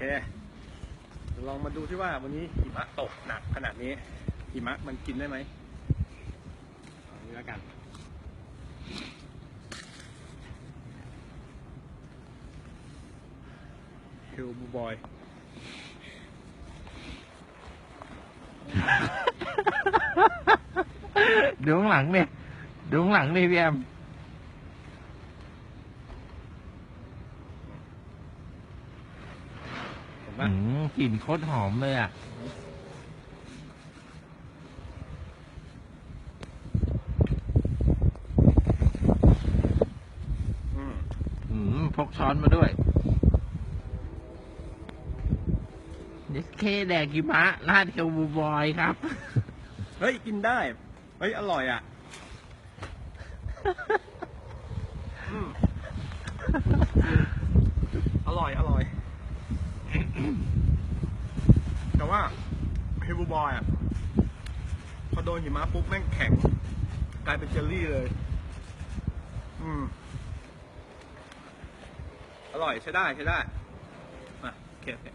เคลองมาดูที่ว่าวันนี้หิมะตกหนักขนาดนี้หิมะมันกินได้ไหมเอานี้แล้วกันเฮลบูบอย ดูข้างหลังเนี่ยดูข้างหลังนี่พี่แอม เห็นอืปะมกลิ่นโคตรหอมเลยอะ อืมอืมพกช้อนมาด้วยเดสเคแดกกิมะราดเทลบูบอยครับ เฮ้ย กินได้ เฮ้ย อร่อยอะ อืมอร่อย อร่อย แต่ ว่าเฮบูบอยอะพอโดนหิมะปุ๊บแม่งแข็ง กลายเป็นเจลลี่เลย อืม อร่อยใช้ได้ใช้ได้อะโอเคโอเค